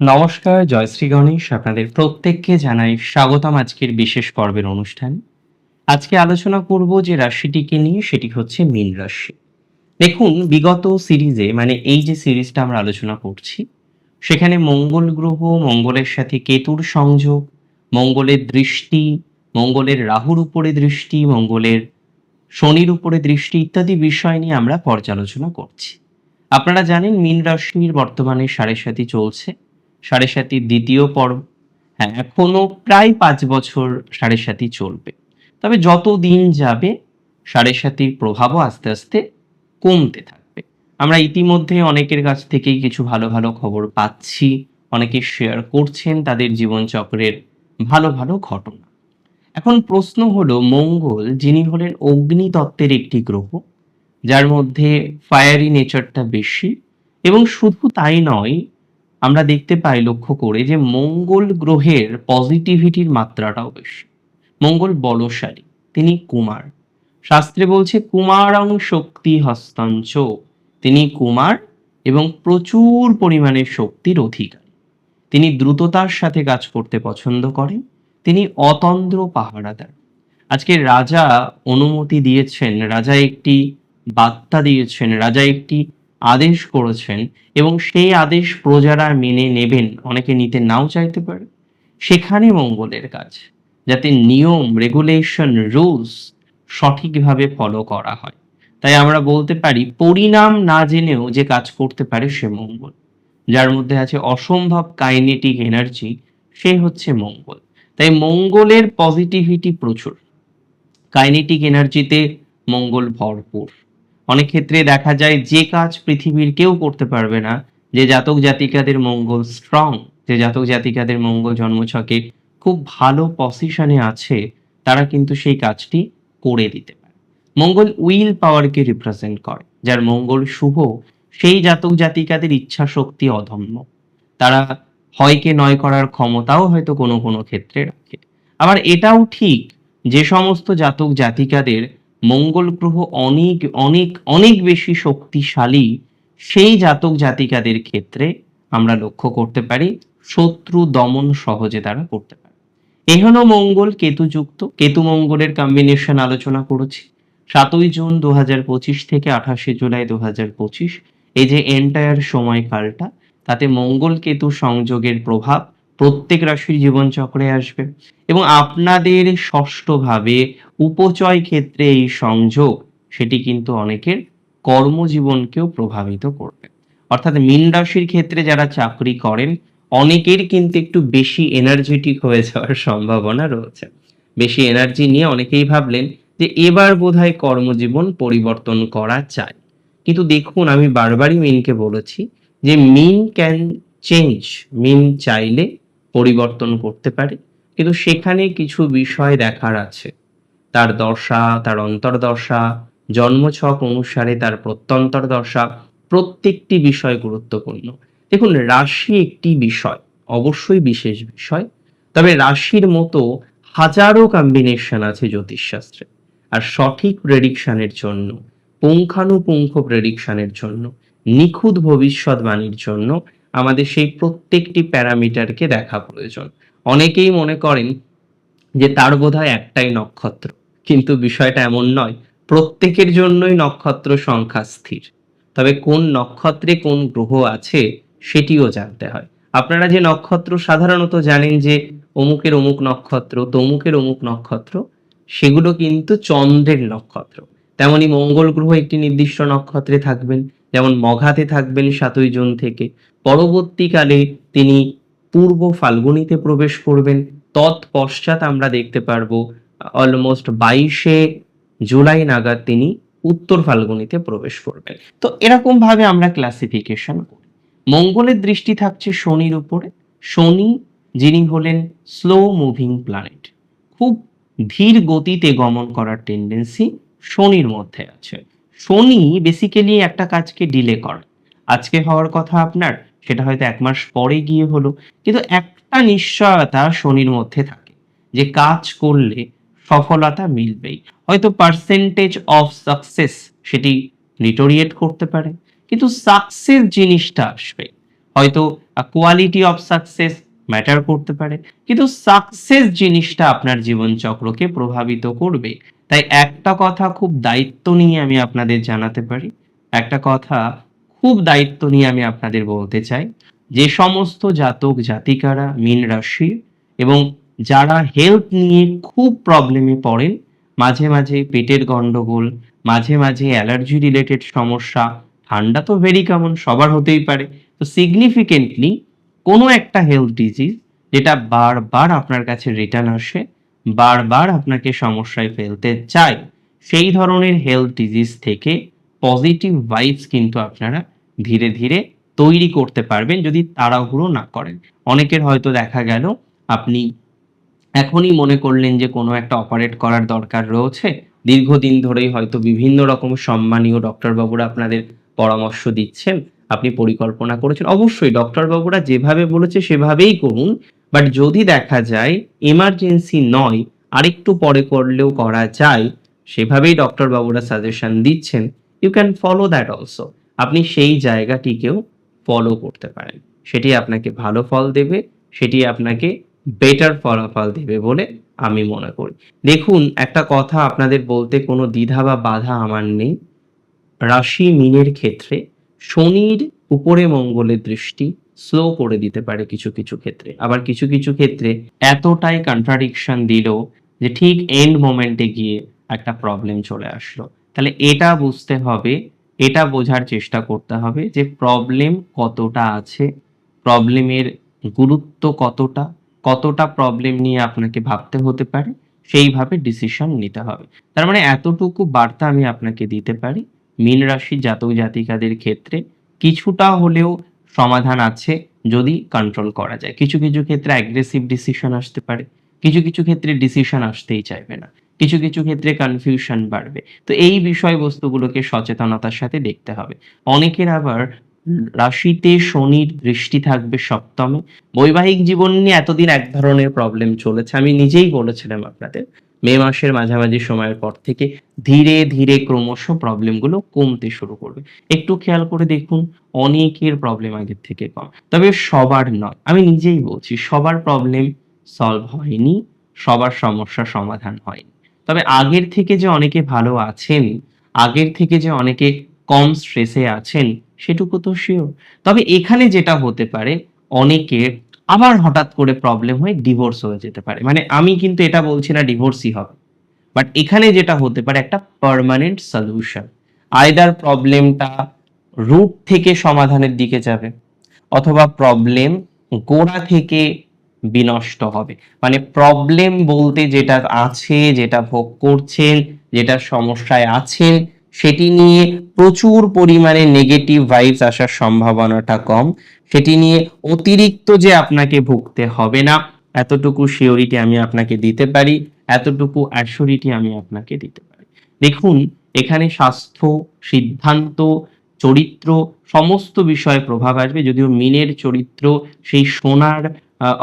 নমস্কার জয়শ্রী গণেশ। আপনাদের প্রত্যেককে জানাই স্বাগতম আজকের বিশেষ পর্বের অনুষ্ঠান। আজকে আলোচনা করব যে রাশিটিকে নিয়ে, সেটি হচ্ছে মীন রাশি। দেখুন, বিগত সিরিজে মানে এই যে সিরিজটা আমরা আলোচনা করছি, সেখানে মঙ্গল গ্রহ, মঙ্গলের সাথে কেতুর সংযোগ, মঙ্গলের দৃষ্টি, মঙ্গলের রাহুর উপরে দৃষ্টি, মঙ্গলের শনির উপরে দৃষ্টি ইত্যাদি বিষয় নিয়ে আমরা পর্যালোচনা করছি। আপনারা জানেন, মীন রাশির বর্তমানে সাড়ে সাথে চলছে। সাড়ে সাতির দ্বিতীয় পর্ব। হ্যাঁ এখনও প্রায় পাঁচ বছর সাড়ে সাতি চলবে। তবে যত দিন যাবে, সাড়ে সাতির প্রভাবও আস্তে আস্তে কমতে থাকবে। আমরা ইতিমধ্যে অনেকের কাছ থেকেই কিছু ভালো ভালো খবর পাচ্ছি। অনেকে শেয়ার করছেন তাদের জীবনচক্রের ভালো ভালো ঘটনা। এখন প্রশ্ন হলো, মঙ্গল, যিনি হলেন অগ্নি তত্ত্বের একটি গ্রহ, যার মধ্যে ফায়ারি নেচারটা বেশি, এবং শুধু তাই নয় আমরা দেখতে পাই লক্ষ্য করে যে মঙ্গল গ্রহের পজিটিভিটির মাত্রাটাও বেশি। মঙ্গল বলশালী, তিনি কুমার। শাস্ত্রে বলছে, কুমারং শক্তি হস্তাঞ্চ। তিনি কুমার এবং প্রচুর পরিমাণে শক্তির অধিকারী। তিনি দ্রুততার সাথে কাজ করতে পছন্দ করেন। তিনি অতন্দ্র পাহারাদার। আজকে রাজা অনুমতি দিয়েছেন, রাজা একটি বার্তা দিয়েছেন, রাজা একটি আদেশ করেছেন এবং সেই আদেশ প্রজারা মেনে নেবেন। অনেকে নিতে নাও চাইতে পারে। সেখানে মঙ্গলের কাজ, যাতে নিয়ম রেগুলেশন রুলস সঠিকভাবে ফলো করা হয়। তাই আমরা বলতে পারি, পরিণাম না জেনেও যে কাজ করতে পারে সে মঙ্গল। যার মধ্যে আছে অসম্ভব কাইনেটিক এনার্জি সে হচ্ছে মঙ্গল। তাই মঙ্গলের পজিটিভিটি প্রচুর। কাইনেটিক এনার্জিতে মঙ্গল ভরপুর। অনেক ক্ষেত্রে দেখা যায় যে কাজ পৃথিবীর কেউ করতে পারবে না, যে জাতক জাতিকাদের মঙ্গল স্ট্রং যে জাতক জাতিকাদের মঙ্গল জন্মছকে খুব ভালো পজিশনে আছে, তারা কিন্তু সেই কাজটি করে দিতে পারে। মঙ্গল উইল পাওয়ারকে রিপ্রেজেন্ট করে, যার মঙ্গল শুভ, সেই জাতক জাতিকাদের ইচ্ছা শক্তি অদম্য তারা হয়কে নয় করার ক্ষমতাও হয়তো কোনো কোনো ক্ষেত্রে রাখে। আবার এটাও ঠিক যে সমস্ত জাতক জাতিকাদের মঙ্গল গ্রহ অনেক অনেক অনেক বেশি শক্তিশালী সেই জাতক জাতিকাদের ক্ষেত্রে আমরা লক্ষ্য করতে পারি, শত্রু দমন সহজে তারা করতে পারে। এহনো মঙ্গল কেতুযুক্ত। কেতু মঙ্গলের কম্বিনেশন আলোচনা করেছি। সাতই জুন দু হাজার পঁচিশ থেকে আঠাশে জুলাই দু হাজার পঁচিশ, এই যে এন্টায়ার সময়কালটা, তাতে মঙ্গল কেতু সংযোগের প্রভাব প্রত্যেক রাশির জীবনচক্রে আসবে এবং আপনাদের ষষ্ঠভাবে উপচয় ক্ষেত্রে এই সংযোগ, সেটি কিন্তু অনেকের কর্মজীবনকেও প্রভাবিত করবে। অর্থাৎ মীন রাশির ক্ষেত্রে যারা চাকরি করেন, অনেকের কিন্তু একটু বেশি এনার্জেটিক হয়ে যাওয়ার সম্ভাবনা রয়েছে। বেশি এনার্জি নিয়ে অনেকেই ভাবলেন যে এবার বোধহয় কর্মজীবন পরিবর্তন করা চাই কিন্তু দেখুন, আমি বারবারই মিনকে বলেছি যে মিন ক্যান চেঞ্জ মিন চাইলে পরিবর্তন করতে পারে। কিন্তু সেখানে কিছু বিষয় দেখার আছে। তার দশা, তার অন্তর্দশা, জন্মছক অনুসারে তার প্রত্যন্তর দশা প্রত্যেকটি বিষয় গুরুত্বপূর্ণ। দেখুন, রাশি একটি বিষয়, অবশ্যই বিশেষ বিষয়। তবে রাশির মতো হাজারো কম্বিনেশন আছে জ্যোতিষশাস্ত্রে। আর সঠিক প্রেডিকশনের জন্য, পুঙ্খানুপুঙ্খ প্রেডিকশনের জন্য, নিখুঁত ভবিষ্যৎবাণীর জন্য আমাদের সেই প্রত্যেকটি প্যারামিটারকে দেখা প্রয়োজন। অনেকেই মনে করেন যে তার বোধহয় একটাই নক্ষত্র, কিন্তু বিষয়টা এমন নয়। প্রত্যেকের জন্যই নক্ষত্র সংখ্যা স্থির। তবে কোন নক্ষত্রে কোন গ্রহ আছে সেটিও জানতে হয়। আপনারা যে নক্ষত্র সাধারণত জানেন যে অমুকের অমুক নক্ষত্র, তমুকের অমুক নক্ষত্র, সেগুলো কিন্তু চন্দ্রের নক্ষত্র। তেমনি মঙ্গল গ্রহ একটি নির্দিষ্ট নক্ষত্রে থাকবেন। যেমন মঘাতে থাকবেন সাতই জুন থেকে। পরবর্তীকালে তিনি পূর্ব ফাল্গুনিতে প্রবেশ করবেন। তৎপশ্চাৎ আমরা দেখতে পারব অলমোস্ট বাইশে জুলাই নাগাদ তিনি উত্তর ফাল্গুনিতে প্রবেশ করবেন। তো এরকম ভাবে আমরা ক্লাসিফিকেশন করি। মঙ্গলের দৃষ্টি থাকছে শনির উপরে। শনি, যিনি হলেন স্লো মুভিং প্ল্যানেট খুব ধীর গতিতে গমন করার টেন্ডেন্সি শনির মধ্যে আছে। শনি বেসিক্যালি একটা কাজকে ডিলে করে। আজকে হওয়ার কথা আপনার, সেটা হয়তো এক মাস পরে গিয়ে হলো। কিন্তু একটা নিশ্চয়তা শনির মধ্যে থাকে, যে কাজ করলে সফলতা মিলবেই। হয়তো পার্সেন্টেজ অফ সাকসেস সেটি রিটোরিয়েট করতে পারে, কিন্তু সাকসেস জিনিসটা আসবে। হয়তো কোয়ালিটি অফ সাকসেস ম্যাটার করতে পারে, কিন্তু সাকসেস জিনিসটা আপনার জীবনচক্রকে প্রভাবিত করবে। তাই একটা কথা খুব দায়িত্ব নিয়ে আমি আপনাদের জানাতে পারি। একটা কথা খুব দায়িত্ব নিয়ে আমি আপনাদের বলতে চাই। যে সমস্ত জাতক জাতিকারা মীন রাশি এবং যারা হেলথ নিয়ে খুব প্রবলেমে পড়েন, মাঝে মাঝে পেটের গন্ডগোল, মাঝে মাঝে অ্যালার্জি রিলেটেড সমস্যা, ঠান্ডা তো ভেরি কমন সবার হতেই পারে। তো সিগনিফিকেন্টলি কোনো একটা হেলথ ডিজিজ যেটা বারবার আপনার কাছে রিটার্ন আসে বারবার আপনাকে সমস্যায় ফেলতে চায় সেই ধরনের হেলথ ডিজিজ থেকে পজিটিভ ভাইবস কিন্তু আপনারা ধীরে ধীরে তৈরি করতে পারবেন যদি তাড়াহুড়ো না করেন। অনেকের হয়তো দেখা গেল, আপনি এখনই মনে করলেন যে কোনো একটা অপারেট করার দরকার রয়েছে। দীর্ঘদিন ধরেই হয়তো বিভিন্ন রকম সম্মানীয় ডক্টরবাবুরা আপনাদের পরামর্শ দিচ্ছেন, আপনি পরিকল্পনা করেছেন। অবশ্যই ডক্টরবাবুরা যেভাবে বলেছে সেভাবেই করুন। বাট যদি দেখা যায় এমার্জেন্সি নয়, আরেকটু পরে করলেও করা যায়, সেভাবেই ডক্টরবাবুরা সাজেশন দিচ্ছেন। You can follow that also আপনি সেই জায়গাটিকেও ফলো করতে পারেন। সেটি আপনাকে ভালো ফল দেবে, সেটি আপনাকে বেটার ফলাফল দেবে বলে আমি মনে করি। দেখুন, একটা কথা আপনাদের বলতে কোনো দ্বিধা বা বাধা আমার নেই। রাশি মিনের ক্ষেত্রে শনির উপরে মঙ্গলের দৃষ্টি স্লো করে দিতে পারে কিছু কিছু ক্ষেত্রে। আবার কিছু কিছু ক্ষেত্রে এতটাই কন্ট্রাডিকশন দিল যে ঠিক এন্ড মোমেন্টে গিয়ে একটা প্রবলেম চলে আসলো। তাহলে এটা বুঝতে হবে, এটা বোঝার চেষ্টা করতে হবে যে প্রবলেম কতটা আছে প্রবলেমের গুরুত্ব কতটা কতটা প্রবলেম নিয়ে আপনাকে ভাবতে হতে পারে, সেইভাবে ডিসিশন নিতে হবে। তার মানে এতটুকু বার্তা আমি আপনাকে দিতে পারি, মীন রাশি জাতক জাতিকাদের ক্ষেত্রে কিছুটা হলেও সমাধান আছে যদি কন্ট্রোল করা যায়। কিছু কিছু ক্ষেত্রে অ্যাগ্রেসিভ ডিসিশন আসতে পারে, কিছু কিছু ক্ষেত্রে ডিসিশন আসতেই চাইবে না, কিছু কিছু ক্ষেত্রে কনফিউশন বাড়বে। তো এই বিষয়বস্তুগুলোকে সচেতনতার সাথে দেখতে হবে। অনেকের আবার রাশিতে শনির দৃষ্টি থাকবে সপ্তমে। বৈবাহিক জীবন নিয়ে এতদিন এক ধরনের প্রবলেম চলেছে, আমি নিজেই বলেছিলাম আপনাদের। মে মাসের মাঝামাঝি সময়ের পর থেকে ধীরে ধীরে ক্রমশ প্রবলেমগুলো কমতে শুরু করবে। একটু খেয়াল করে দেখুন, অনেকের প্রবলেম আগের থেকে কম। তবে সবার নয়, আমি নিজেই বলছি, সবার প্রবলেম সলভ হয়নি, সবার সমস্যার সমাধান হয়নি। তবে আগের থেকে যে অনেকে ভালো আছেন, আগের থেকে যে অনেকে কম স্ট্রেসে আছেন, সেটুকু তো শিওর তবে এখানে যেটা হতে পারে, অনেকের আবার হঠাৎ করে প্রবলেম হয়ে ডিভোর্স হয়ে যেতে পারে। মানে আমি কিন্তু এটা বলছি না ডিভোর্সই হবে। বাট এখানে যেটা হতে পারে একটা পার্মানেন্ট সলিউশন আয়দার প্রবলেমটা রুট থেকে সমাধানের দিকে যাবে, অথবা প্রবলেম গোড়া থেকে বিনষ্ট হবে। মানে প্রবলেম বলতে যেটা আছে, যেটা ভোগ করছেন, যেটা সমস্যায় আছেন, সেটি নিয়ে প্রচুর পরিমাণে নেগেটিভ ভাইবস আসার সম্ভাবনাটা কম। সেটি নিয়ে অতিরিক্ত যে আপনাকে ভুগতে হবে না, এতটুকু শিওরিটি আমি আপনাকে দিতে পারি, এতটুকু অ্যাসিওরিটি আমি আপনাকে দিতে পারি। দেখুন, এখানে স্বাস্থ্য, সিদ্ধান্ত, চরিত্র সমস্ত বিষয়ে প্রভাব আসবে, যদিও মিনের চরিত্র সেই সোনার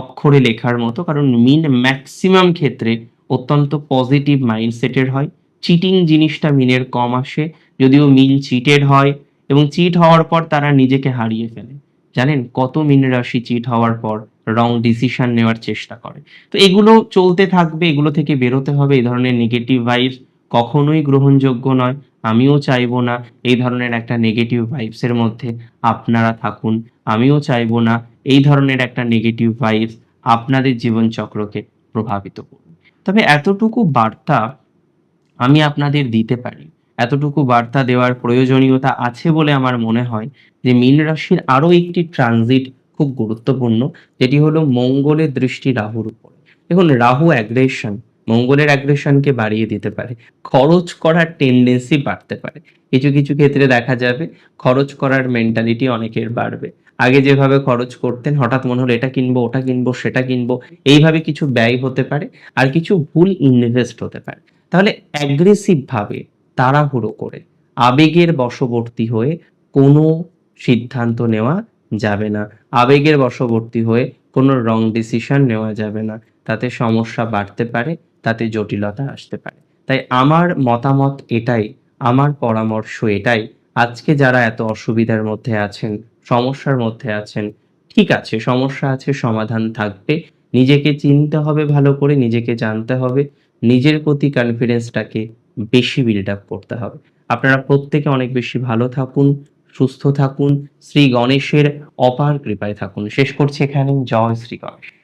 অক্ষরে লেখার মতো, কারণ মিন ম্যাক্সিমাম ক্ষেত্রে অত্যন্ত পজিটিভ মাইন্ডসেটের হয়। চিটিং জিনিসটা মিনের কম আসে, যদিও মিন চিটেড হয়, এবং চিট হওয়ার পর তারা নিজেকে হারিয়ে ফেলে। জানেন? কত মিন রাশি চিট হওয়ার পর রং ডিসিশন নেওয়ার চেষ্টা করে। তো এগুলো চলতে থাকবে, এগুলো থেকে বেরোতে হবে। এই ধরনের নেগেটিভ ভাইবস কখনোই গ্রহণযোগ্য নয়। আমিও চাইব না এই ধরনের একটা নেগেটিভ ভাইবসের মধ্যে আপনারা থাকুন। আমিও চাইব না এই ধরনের একটা নেগেটিভ ভাইবস আপনাদের জীবনচক্রকে প্রভাবিত করুন। তবে এতটুকু বার্তা আমি আপনাদের দিতে পারি। এতটুকু বার্তা দেওয়ার প্রয়োজনীয়তা আছে বলে আমার মনে হয় যে মীন রাশির আরও একটি ট্রানজিট খুব গুরুত্বপূর্ণ, যেটি হলো মঙ্গলের দৃষ্টি রাহুর উপর। দেখুন, রাহু অ্যাগ্রেশন মঙ্গলের অ্যাগ্রেশনকে বাড়িয়ে দিতে পারে। খরচ করার টেন্ডেন্সি বাড়তে পারে। কিছু কিছু ক্ষেত্রে দেখা যাবে খরচ করার মেন্টালিটি অনেকের বাড়বে। আগে যেভাবে খরচ করতেন, হঠাৎ মনে হলো এটা কিনবো, ওটা কিনবো, সেটা কিনবো, এইভাবে কিছু ব্যয় হতে পারে আর কিছু ভুল ইনভেস্ট হতে পারে। তাহলে অ্যাগ্রেসিভ ভাবে তাড়াহুড়ো করে। আবেগের বশবর্তী হয়ে কোনো সিদ্ধান্ত নেওয়া যাবে না। আবেগের বশবর্তী হয়ে কোনো রং ডিসিশন নেওয়া যাবে না। তাতে সমস্যা বাড়তে পারে, তাতে জটিলতা আসতে পারে। তাই আমার মতামত এটাই, আমার পরামর্শ এটাই। আজকে যারা এত অসুবিধার মধ্যে আছেন, সমস্যার মধ্যে আছেন, ঠিক আছে, সমস্যা আছে, সমাধান থাকবে। নিজেকে চিনতে হবে ভালো করে, নিজেকে জানতে হবে। নিজের প্রতি কনফিডেন্সটাকে বেশি বিল্ড আপ করতে হবে। আপনারা প্রত্যেকে অনেক বেশি ভালো থাকুন, সুস্থ থাকুন, শ্রী গণেশের অপার কৃপায় থাকুন। শেষ করছি এখানে জয় শ্রী গণেশ।